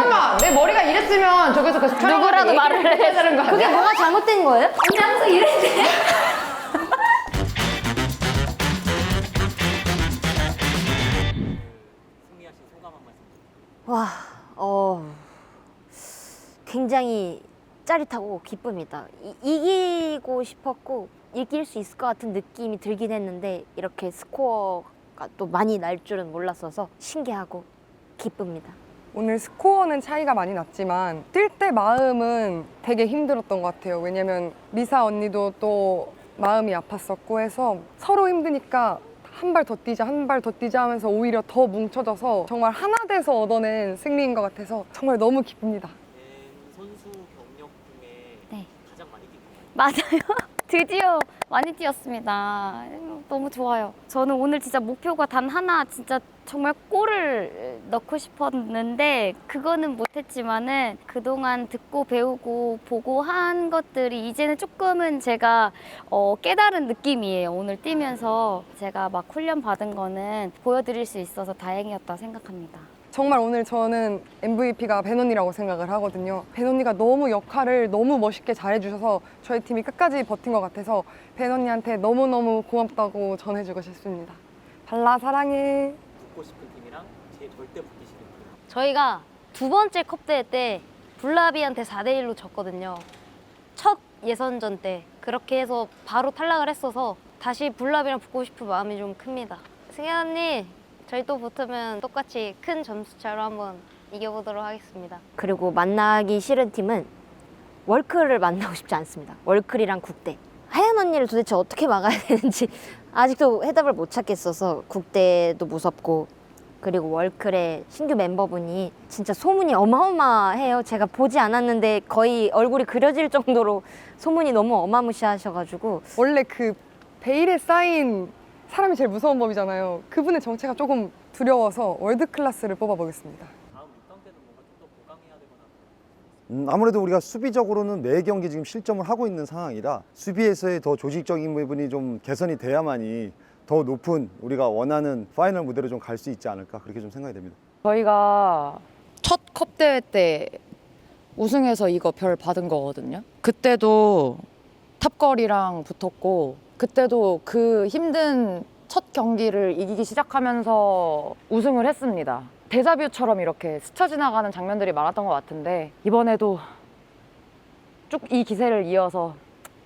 잠깐만 내 머리가 이랬으면 저기서 계속 누구라도 말을 해야 되는 거 그게 아니야? 뭐가 잘못된 거예요? 언니 항상 부탁드립니다. 와, 어, 굉장히 짜릿하고 기쁩니다. 이, 이기고 싶었고 이길 수 있을 것 같은 느낌이 들긴 했는데 이렇게 스코어가 또 많이 날 줄은 몰랐어서 신기하고 기쁩니다. 오늘 스코어는 차이가 많이 났지만 뛸 때 마음은 되게 힘들었던 것 같아요. 왜냐면 리사 언니도 또 마음이 아팠었고 해서 서로 힘드니까 한 발 더 뛰자 한 발 더 뛰자 하면서 오히려 더 뭉쳐져서 정말 하나 돼서 얻어낸 승리인 것 같아서 정말 너무 기쁩니다. 네, 선수 경력 중에 네. 가장 많이 뛴 거. 맞아요. 드디어 많이 뛰었습니다. 너무 좋아요. 저는 오늘 진짜 목표가 단 하나, 진짜 정말 골을 넣고 싶었는데 그거는 못했지만은 그동안 듣고 배우고 보고 한 것들이 이제는 조금은 제가 어, 깨달은 느낌이에요. 오늘 뛰면서 제가 막 훈련 받은 거는 보여드릴 수 있어서 다행이었다 생각합니다. 정말 오늘 저는 MVP가 벤 언니라고 생각을 하거든요. 벤 언니가 너무 역할을 너무 멋있게 잘해주셔서 저희 팀이 끝까지 버틴 것 같아서 벤 언니한테 너무너무 고맙다고 전해주고 싶습니다. 발라 사랑해. 붙고 싶은 팀이랑 제일 절대 붙기 싫은 팀. 저희가 두 번째 컵 대회 때 블라비한테 4대 1로 졌거든요. 첫 예선전 때 그렇게 해서 바로 탈락을 했어서 다시 블라비랑 붙고 싶은 마음이 좀 큽니다. 승현 언니, 저희 또 붙으면 똑같이 큰 점수차로 한번 이겨보도록 하겠습니다. 그리고 만나기 싫은 팀은 월클을 만나고 싶지 않습니다. 월클이랑 국대. 하연 언니를 도대체 어떻게 막아야 되는지 아직도 해답을 못 찾겠어서 국대도 무섭고 그리고 월클의 신규 멤버분이 진짜 소문이 어마어마해요. 제가 보지 않았는데 거의 얼굴이 그려질 정도로 소문이 너무 어마무시하셔가지고 원래 그 베일에 쌓인 사람이 제일 무서운 법이잖아요. 그분의 정체가 조금 두려워서 월드 클래스를 뽑아보겠습니다. 다음 6강 때는 뭔가 좀 더 보강해야 되거나 음, 아무래도 우리가 수비적으로는 매 경기 지금 실점을 하고 있는 상황이라 수비에서의 더 조직적인 부분이 좀 개선이 돼야만이 더 높은 우리가 원하는 파이널 무대로 좀 갈 수 있지 않을까 그렇게 좀 생각이 됩니다. 저희가 첫 컵 대회 때 우승해서 이거 별 받은 거거든요. 그때도 탑걸이랑 붙었고 그때도 그 힘든 첫 경기를 이기기 시작하면서 우승을 했습니다. 데자뷰처럼 이렇게 스쳐 지나가는 장면들이 많았던 것 같은데 이번에도 쭉 이 기세를 이어서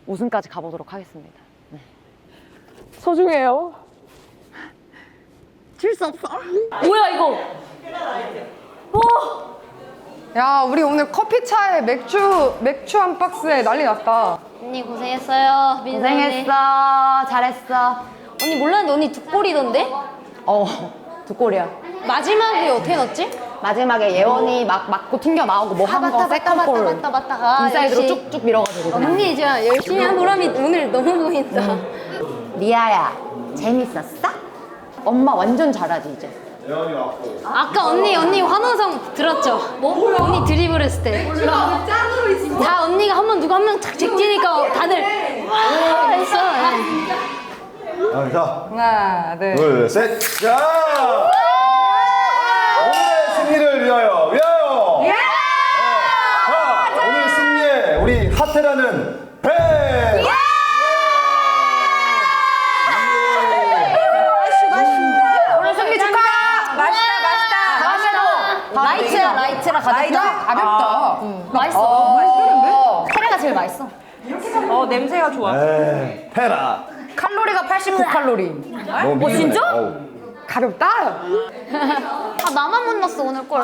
우승까지 가보도록 하겠습니다. 소중해요. 뭐야 이거? 야, 우리 오늘 커피차에 맥주 맥주 한 박스에 난리 났다. 언니 고생했어요. 민서 언니. 고생했어. 잘했어. 언니 몰랐는데 언니 두 골이던데? 어, 두 골이야. 마지막에 어떻게 넣었지? 마지막에 예원이 막 맞고 튕겨 나오고 뭐아한 맞다 거 맞다 세컨 맞다 골 맞다 맞다. 아, 인사이드로 역시 쭉쭉 밀어가지고 그냥. 언니 진짜 열심히 한 보람이 오늘 너무 보인다. 리아야 재밌었어? 엄마 완전 잘하지 이제. 아까 언니 언니 환호성 들었죠? 뭐? 언니 드리블 했을 때. 다 언니가 한 번 누가 한명 착 제끼니까 다들 와 했어. 아, 자, 하나, 둘. 둘, 셋, 자! 오늘의 승리를 위하여, 위하여! 네. 자, 오늘 승리에 우리 하태라는 배! 오늘 승리 축하! 맛있다, 맛있다. 라이트라 가볍다. 가볍다. 맛있어. 맛있는데? 카레가 제일 맛있어. 어, 냄새가 좋아. 에이, 테라. 칼로리가 89칼로리. 너무 미안해. 진짜? 어우. 가볍다. 아 나만 못 넣었어 오늘 골.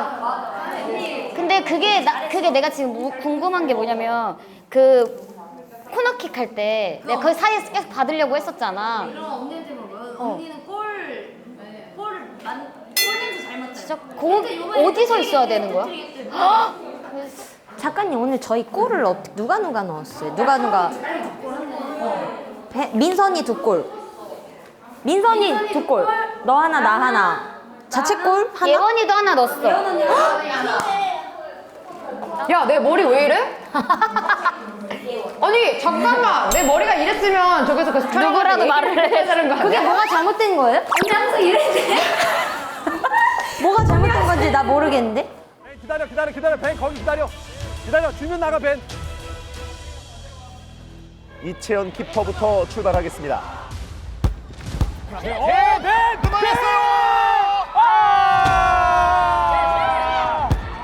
근데 그게 나 그게 내가 지금 뭐- 궁금한 게 뭐냐면 그 코너킥 할 때 내가 그 사이에서 계속 받으려고 했었잖아. 언니한테 물어봐요. 언니는 골, 진짜 거 어디서 있어야 되는 거야? 작가님 오늘 저희 골을 어떻게 누가 누가 넣었어요? 누가 누가? 배- 민선이 두 골. 민선이 두 골. 너 하나 나 하나. 자책골 하나. 예원이도 하나 넣었어. 야, 내 머리 왜 이래? 아니, 잠깐만. 내 머리가 이랬으면 저기서 계속 누구라도 말을 해야 되는 거 그게 아니야? 뭐가 잘못된 거예요? 언니 항상 이랬는데. 뭐가 잘못된 건지 나 모르겠는데. 기다려 기다려 기다려 벤 거기 기다려 기다려 주면 나가 벤 이채연 키퍼부터 출발하겠습니다. 벤! 벤! 그만했어요! 아!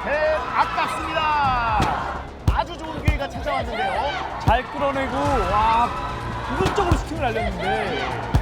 벤 아깝습니다. 아주 좋은 기회가 찾아왔는데요. 잘 끌어내고 와 부분적으로 슈팅을 날렸는데